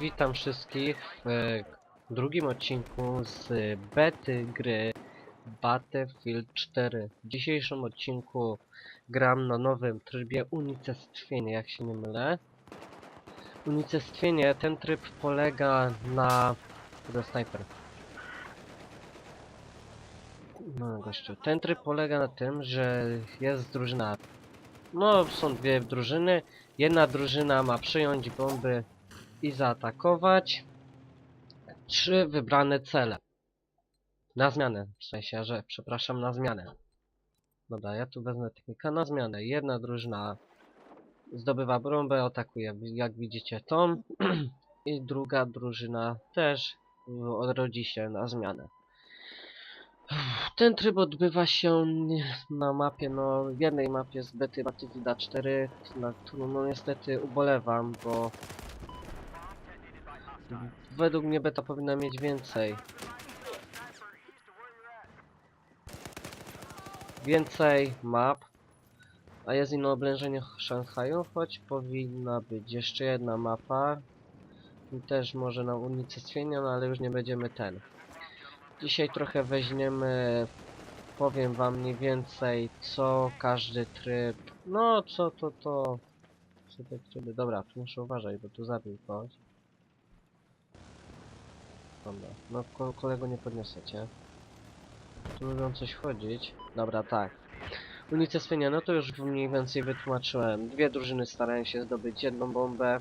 Witam wszystkich w drugim odcinku z bety gry Battlefield 4. W dzisiejszym odcinku gram na nowym trybie unicestwienie, jak się nie mylę. Unicestwienie, ten tryb polega na... Kurde, snajper. No gościu, ten tryb polega na tym, że jest drużyna... No, są dwie drużyny. Jedna drużyna ma przyjąć bomby i zaatakować trzy wybrane cele. Na zmianę, w sensie, że przepraszam, na zmianę. Dobra, ja tu wezmę technika na zmianę. Jedna drużyna zdobywa bombę, atakuje, jak widzicie tą. I druga drużyna też odrodzi się na zmianę. Ten tryb odbywa się na mapie, no jednej mapie z bety Battlefielda 4, na którą no niestety ubolewam, bo Według mnie beta powinna mieć więcej. Więcej map. A jest inne oblężenie Szanghaju, choć powinna być jeszcze jedna mapa. I też może na unicestwienie, no ale już nie będziemy ten. Dzisiaj trochę weźmiemy, powiem wam mniej więcej co każdy tryb, no co to to, co te tryby, dobra, tu muszę uważać, bo tu zabił kogoś. Dobra, no ko kolego nie podniosecie. Tu lubią coś chodzić. Dobra, tak. Unicestwienia, no to już mniej więcej wytłumaczyłem. Dwie drużyny starają się zdobyć jedną bombę,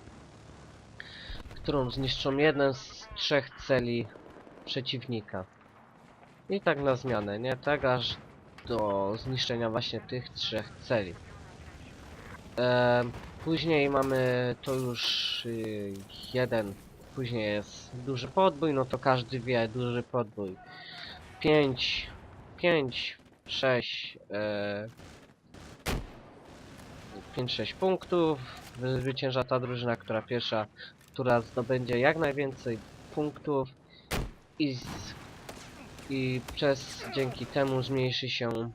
którą zniszczą jeden z trzech celi przeciwnika. I tak na zmianę, nie? Tak aż do zniszczenia właśnie tych trzech celi. Później mamy to już y, jeden Później jest duży podbój, no to każdy wie, duży podbój. 5, 5, 6, e, 5-6 punktów. Zwycięża ta drużyna, która pierwsza, która zdobędzie jak najwięcej punktów i, z, i przez dzięki temu zmniejszy się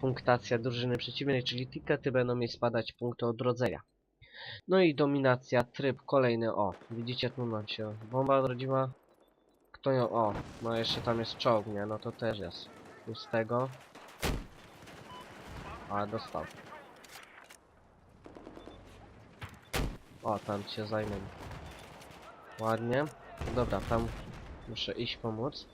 punktacja drużyny przeciwnej, czyli tikety będą jej spadać punkty odrodzenia. No i dominacja, tryb kolejny, o, widzicie tu się bomba odrodziła. Kto ją, o, no jeszcze tam jest czołg, nie, no to też jest. Plus tego. A, dostał. O, tam się zajmę. Ładnie. Dobra, tam muszę iść pomóc.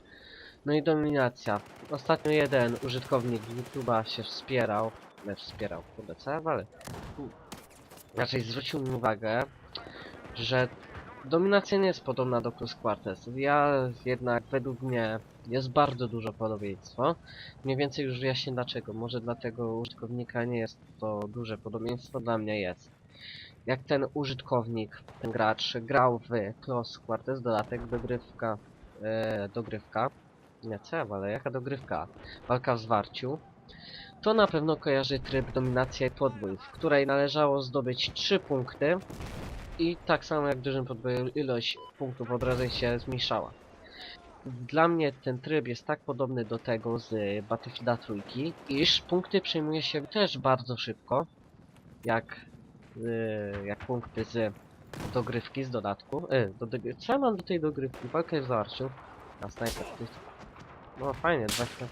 No i dominacja. Ostatnio jeden użytkownik YouTube'a się wspierał. Nie wspierał, kurde, co ja walę? Raczej zwrócił mi uwagę, że dominacja nie jest podobna do Plus Quartes. Ja jednak według mnie jest bardzo dużo podobieństwo. Mniej więcej już wyjaśnię dlaczego. Może dlatego użytkownika nie jest to duże podobieństwo, dla mnie jest. Jak ten użytkownik, ten gracz grał w Close Quarters, dodatek dogrywka, e, dogrywka, nie co ja ale jaka dogrywka, walka w zwarciu, to na pewno kojarzy tryb dominacja i podbój, w której należało zdobyć 3 punkty i tak samo jak w dużym podboju ilość punktów od razu się zmniejszała. Dla mnie ten tryb jest tak podobny do tego z Battlefielda trójki, iż punkty przejmuje się też bardzo szybko, jak, yy, jak punkty z dogrywki, z dodatku. Yy, do, do, co ja mam do tej dogrywki? Walkę w zawarciu. Na No fajnie, 20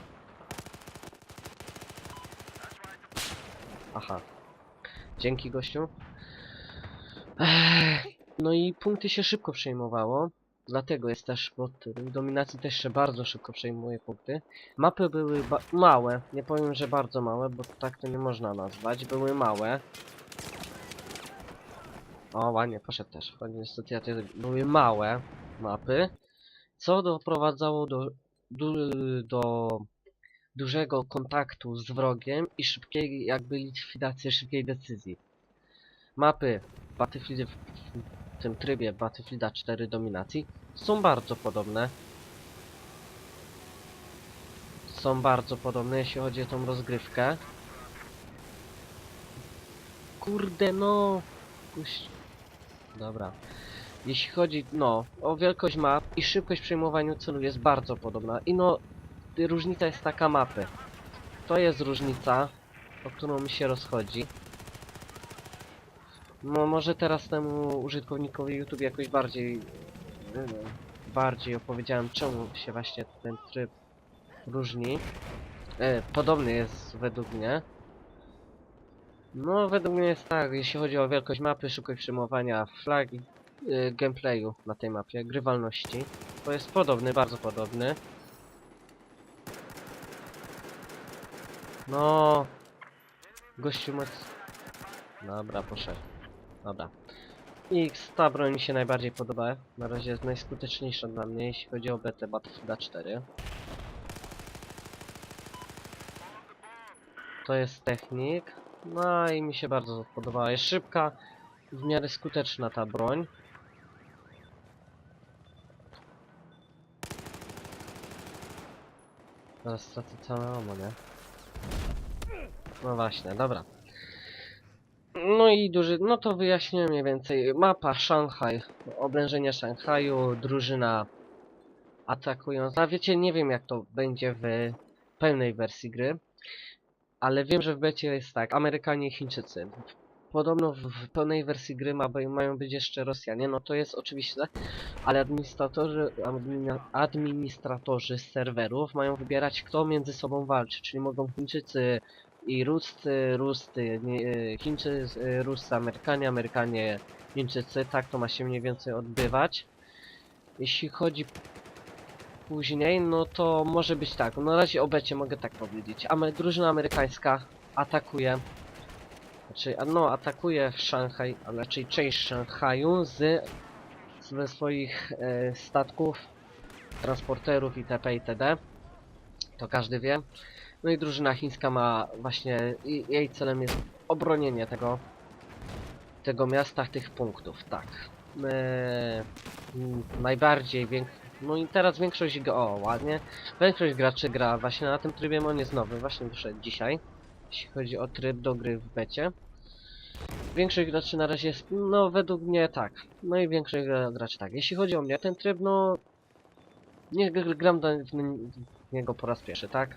Aha. Dzięki gościu. No i punkty się szybko przejmowało. Dlatego jest też, bo dominacji też się bardzo szybko przejmuje punkty. Mapy były małe, nie powiem, że bardzo małe, bo tak to nie można nazwać. Były małe. O, ładnie, poszedł też. Choć niestety ja te były małe mapy, co doprowadzało do, do, do dużego kontaktu z wrogiem i szybkiej jakby likwidacji, szybkiej decyzji. Mapy Battlefield w tym trybie Battlefielda 4 dominacji są bardzo podobne. Są bardzo podobne jeśli chodzi o tą rozgrywkę. Kurde no. Kuś... Dobra. Jeśli chodzi, no, o wielkość map i szybkość przejmowania celu jest bardzo podobna. I no, różnica jest taka mapy. To jest różnica, o którą mi się rozchodzi. No może teraz temu użytkownikowi YouTube jakoś bardziej e, bardziej opowiedziałem czemu się właśnie ten tryb różni. E, podobny jest według mnie. No według mnie jest tak, jeśli chodzi o wielkość mapy, szybkość przyjmowania flag, e, gameplayu na tej mapie, grywalności, to jest podobny, bardzo podobny. No, gościu moc... Dobra, poszedł. Dobra. X, ta broń mi się najbardziej podoba. Na razie jest najskuteczniejsza dla mnie, jeśli chodzi o BT Battlefield 4. To jest technik. No i mi się bardzo podobała. Jest szybka, w miarę skuteczna ta broń. Zaraz stracę całe amo, nie? No właśnie, dobra. No i duży, no to wyjaśniłem mniej więcej. Mapa Szanghaj, oblężenie Szanghaju, drużyna atakująca. Wiecie, nie wiem jak to będzie w pełnej wersji gry, ale wiem, że w becie jest tak, Amerykanie i Chińczycy. Podobno w, pełnej wersji gry ma, mają być jeszcze Rosjanie, no to jest oczywiście, ale administratorzy, administratorzy serwerów mają wybierać kto między sobą walczy, czyli mogą Chińczycy i Ruscy, Ruscy, e, Chińczycy, Ruscy, Amerykanie, Amerykanie, Chińczycy, tak to ma się mniej więcej odbywać. Jeśli chodzi później, no to może być tak, na razie o becie mogę tak powiedzieć. Ame drużyna amerykańska atakuje, znaczy, no atakuje Szanghaj, a raczej część Szanghaju z, ze swoich e, statków, transporterów itp. itd. To każdy wie. No i drużyna chińska ma właśnie, jej celem jest obronienie tego, tego miasta, tych punktów, tak. Eee, mm, najbardziej wiek... No i teraz większość, o ładnie, większość graczy gra właśnie na tym trybie, on jest nowy, właśnie wyszedł dzisiaj, jeśli chodzi o tryb do gry w becie. Większość graczy na razie jest, no według mnie tak, no i większość gra- graczy tak. Jeśli chodzi o mnie, ten tryb, no... Nie gr- gram do, w niego po raz pierwszy, tak?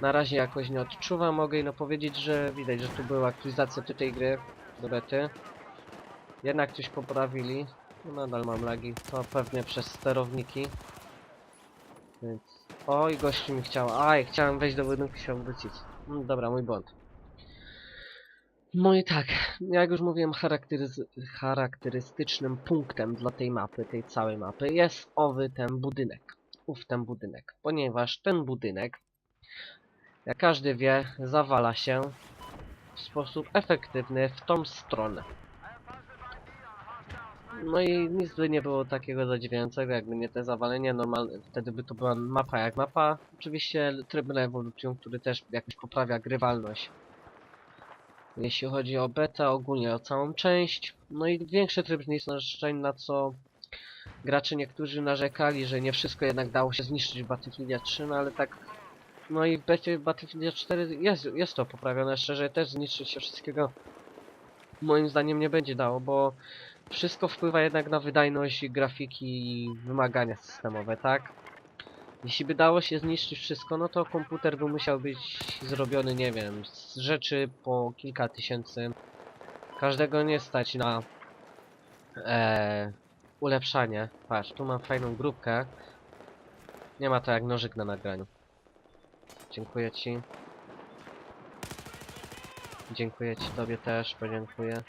Na razie jakoś nie odczuwam, mogę no powiedzieć, że widać, że tu była aktualizacja tej gry, do bety. Jednak coś poprawili. No, nadal mam lagi, to pewnie przez sterowniki. Więc... Oj, gościu mi chciał... Aj, chciałem wejść do budynku, chciał wrócić. No, dobra, mój błąd. No i tak, jak już mówiłem, charakterystycznym punktem dla tej mapy, tej całej mapy, jest owy ten budynek. Ów ten budynek. Ponieważ ten budynek jak każdy wie, zawala się w sposób efektywny w tą stronę. No i nic by nie było takiego zadziwiającego, jakby nie te zawalenie normalne, wtedy by to była mapa jak mapa. Oczywiście tryb ewolucją, który też jakoś poprawia grywalność. Jeśli chodzi o beta, ogólnie o całą część. No i większy tryb zniszczeń, na co gracze niektórzy narzekali, że nie wszystko jednak dało się zniszczyć w Battlefield 3, no ale tak no i becie Battlefield 4 jest, jest to poprawione, szczerze też zniszczyć się wszystkiego moim zdaniem nie będzie dało, bo wszystko wpływa jednak na wydajność grafiki i wymagania systemowe, tak? Jeśli by dało się zniszczyć wszystko, no to komputer by musiał być zrobiony, nie wiem, z rzeczy po kilka tysięcy. Każdego nie stać na e, ulepszanie. Patrz, tu mam fajną grupkę. Nie ma to jak nożyk na nagraniu. Dziękuję ci. Dziękuję ci tobie też, podziękuję.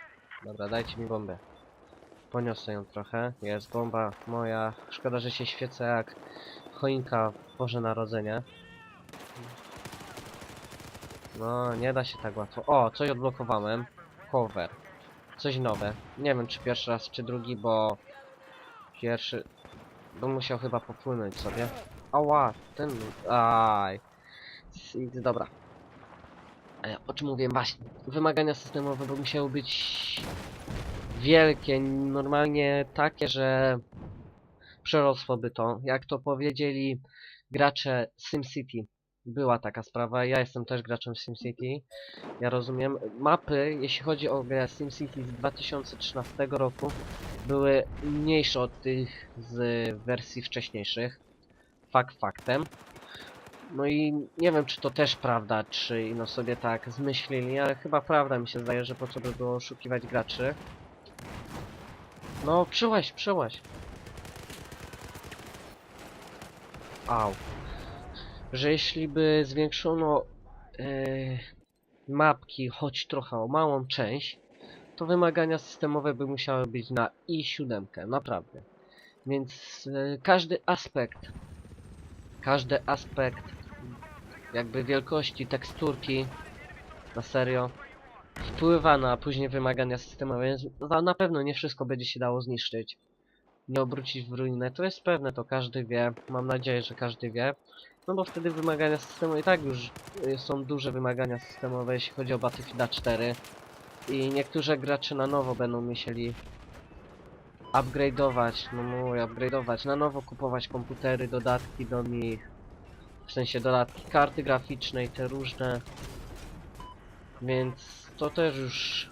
Dobra, dajcie mi bombę. Poniosę ją trochę. Jest bomba moja. Szkoda, że się świecę jak choinka w Boże Narodzenie. No, nie da się tak łatwo. O, coś odblokowałem. Cover. Coś nowe. Nie wiem, czy pierwszy raz, czy drugi, bo... Pierwszy... Bym musiał chyba popłynąć sobie. Ała, ten... Aj. I- Dobra. O czym mówiłem? Właśnie. Wymagania systemowe musiały być wielkie, normalnie takie, że przerosłoby to. Jak to powiedzieli gracze SimCity. Była taka sprawa, ja jestem też graczem SimCity. Ja rozumiem. Mapy, jeśli chodzi o grę SimCity z 2013 roku, były mniejsze od tych z wersji wcześniejszych. Fakt faktem. No i nie wiem, czy to też prawda, czy no sobie tak zmyślili, ale chyba prawda mi się zdaje, że po co by było oszukiwać graczy. No, przyłaś, przyłaś. Au. Że jeśli by zwiększono yy, mapki choć trochę o małą część, to wymagania systemowe by musiały być na i7, naprawdę. Więc yy, każdy aspekt, każdy aspekt jakby wielkości teksturki, na serio, wpływa na później wymagania systemowe, więc na pewno nie wszystko będzie się dało zniszczyć. Nie obrócić w ruinę, to jest pewne, to każdy wie, mam nadzieję, że każdy wie. No bo wtedy wymagania systemowe i tak już y, są duże wymagania systemowe, jeśli chodzi o Battlefield 4. I niektórzy gracze na nowo będą musieli upgrade'ować, no mówię, upgrade'ować, na nowo kupować komputery, dodatki do nich. W sensie dodatki karty graficznej, te różne. Więc to też już...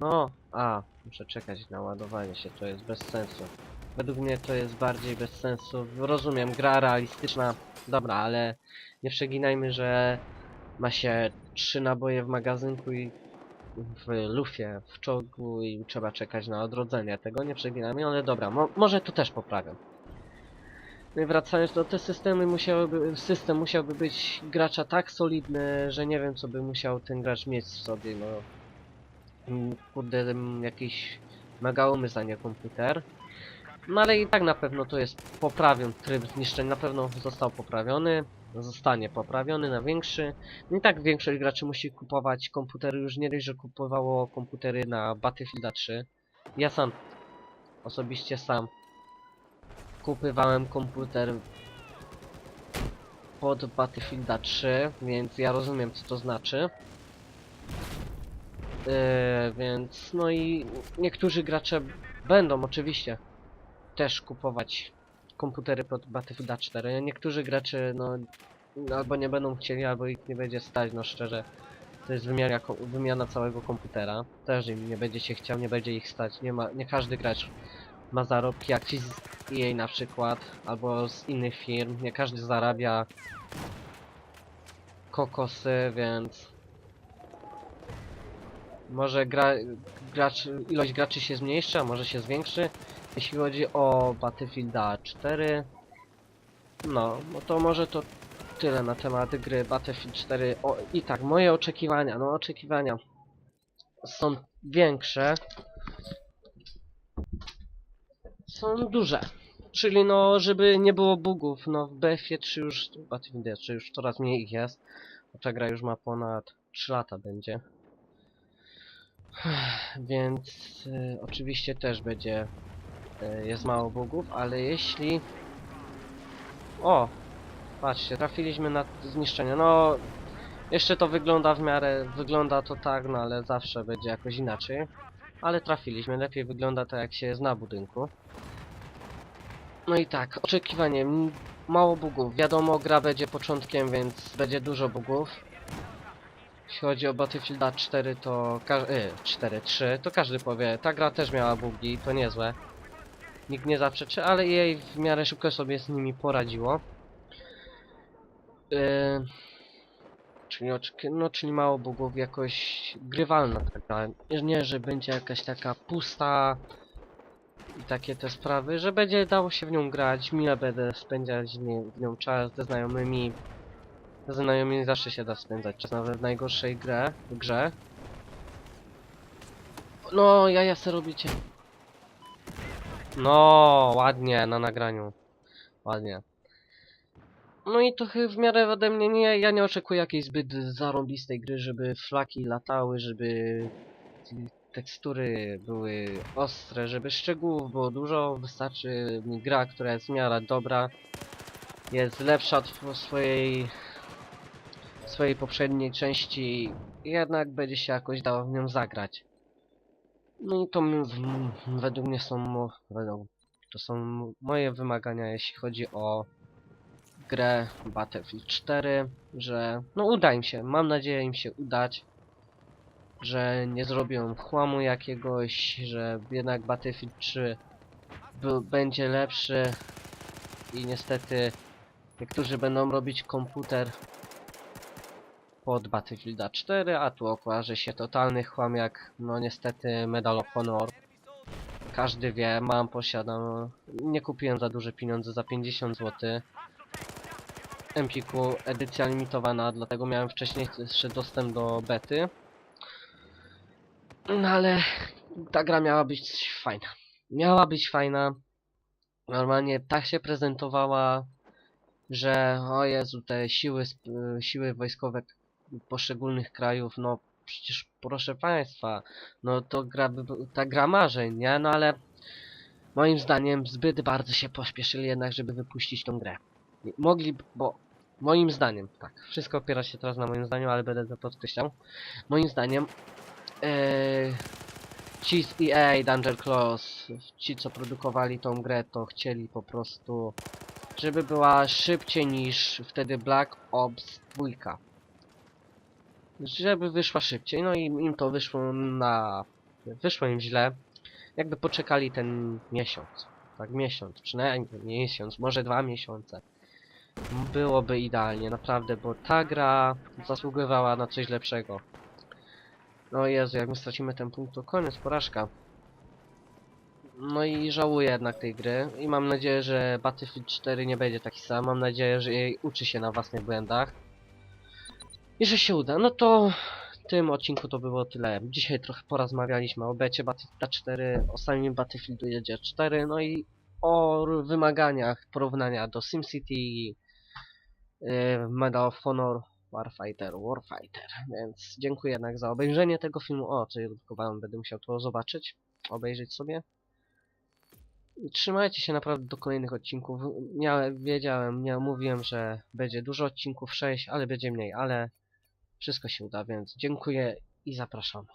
No, a, muszę czekać na ładowanie się, to jest bez sensu. Według mnie to jest bardziej bez sensu. Rozumiem, gra realistyczna, dobra, ale nie przeginajmy, że ma się trzy naboje w magazynku i w lufie, w czołgu i trzeba czekać na odrodzenie tego, nie przeginajmy, ale dobra, mo może to też poprawię. No wracając do te systemy musiałyby, system musiałby być gracza tak solidny, że nie wiem co by musiał ten gracz mieć w sobie, no. Mm, Kurde, mm, jakiś mega umysł, a nie komputer. No ale i tak na pewno to jest poprawion tryb zniszczeń, na pewno został poprawiony, zostanie poprawiony na większy. No I tak większość graczy musi kupować komputery, już nie dość, że kupowało komputery na Battlefield 3. Ja sam, osobiście sam, kupywałem komputer pod Battlefielda 3, więc ja rozumiem co to znaczy. Yy, więc no i niektórzy gracze będą oczywiście też kupować komputery pod Battlefielda 4. Niektórzy gracze no albo nie będą chcieli, albo ich nie będzie stać, no szczerze. To jest wymiana, wymiana całego komputera. Też im nie będzie się chciał, nie będzie ich stać. Nie ma, nie każdy gracz ma zarobki, jak ci z EA na przykład, albo z innych firm. Nie każdy zarabia kokosy, więc może gra, gracz, ilość graczy się zmniejszy, a może się zwiększy. Jeśli chodzi o Battlefielda 4, no, no to może to tyle na temat gry Battlefield 4. O, I tak, moje oczekiwania, no oczekiwania są większe. Są duże. Czyli no, żeby nie było bugów, no w BF-ie 3 już, w Battlefield 3 już coraz mniej ich jest. Ta gra już ma ponad 3 lata będzie. Więc y, oczywiście też będzie, y, jest mało bugów, ale jeśli... O! Patrzcie, trafiliśmy na zniszczenie. No, jeszcze to wygląda w miarę, wygląda to tak, no ale zawsze będzie jakoś inaczej. Ale trafiliśmy, lepiej wygląda to jak się jest na budynku. No i tak, oczekiwanie, mało bugów. Wiadomo, gra będzie początkiem, więc będzie dużo bugów. Jeśli chodzi o Battlefielda 4, to... Ka- y, 4, 3, to każdy powie, ta gra też miała bugi, to niezłe. Nikt nie zaprzeczy, ale jej w miarę szybko sobie z nimi poradziło. Yy, czyli, no, czyli mało bugów, jakoś grywalna ta gra. Nie, że będzie jakaś taka pusta i takie te sprawy, że będzie dało się w nią grać, mile będę spędzać w nią czas ze znajomymi. Ze znajomymi zawsze się da spędzać czas, nawet w najgorszej grze, grze. No, jaja se robicie. No, ładnie, na nagraniu. Ładnie. No i to w miarę ode mnie nie, ja nie oczekuję jakiejś zbyt zarąbistej gry, żeby flaki latały, żeby tekstury były ostre, żeby szczegółów było dużo, wystarczy mi gra, która jest w miarę dobra, jest lepsza od swojej swojej poprzedniej części, jednak będzie się jakoś dało w nią zagrać. No i to według mnie są według, to są moje wymagania, jeśli chodzi o grę Battlefield 4, że no uda im się, mam nadzieję im się udać, że nie zrobią chłamu jakiegoś, że jednak Battlefield 3 był, będzie lepszy i niestety Niektórzy będą robić komputer pod Battlefielda 4, a tu okaże się totalny chłamiak. No niestety Medal of Honor. Każdy wie, mam, posiadam. Nie kupiłem za duże pieniądze, za 50 zł. Empiku edycja limitowana, dlatego miałem wcześniej jeszcze dostęp do bety. No ale ta gra miała być fajna. Miała być fajna. Normalnie tak się prezentowała, że o Jezu, te siły, siły wojskowe poszczególnych krajów, no przecież proszę państwa, no to gra, ta gra marzeń, nie? No ale moim zdaniem zbyt bardzo się pośpieszyli jednak, żeby wypuścić tą grę. Mogli, bo moim zdaniem, tak, wszystko opiera się teraz na moim zdaniu, ale będę to podkreślał. Moim zdaniem Eee, ci z EA, Danger Clause, ci co produkowali tą grę, to chcieli po prostu, żeby była szybciej niż wtedy Black Ops 2. Żeby wyszła szybciej, no i im to wyszło na... wyszło im źle. Jakby poczekali ten miesiąc. Tak, miesiąc, przynajmniej miesiąc, może dwa miesiące. Byłoby idealnie, naprawdę, bo ta gra zasługywała na coś lepszego. No Jezu, jak my stracimy ten punkt, to koniec, porażka. No i żałuję jednak tej gry i mam nadzieję, że Battlefield 4 nie będzie taki sam. Mam nadzieję, że jej uczy się na własnych błędach. I że się uda. No to w tym odcinku to było tyle. Dzisiaj trochę porozmawialiśmy o becie Battlefield 4, o samym Battlefieldu 4, no i o wymaganiach porównania do SimCity, Medal of Honor, Warfighter, Warfighter. Więc dziękuję jednak za obejrzenie tego filmu. O, co dedykowałem, będę musiał to zobaczyć, obejrzeć sobie. Trzymajcie się naprawdę do kolejnych odcinków. Miałem, wiedziałem, nie mówiłem, że będzie dużo odcinków, 6, ale będzie mniej, ale wszystko się uda, więc dziękuję i zapraszam.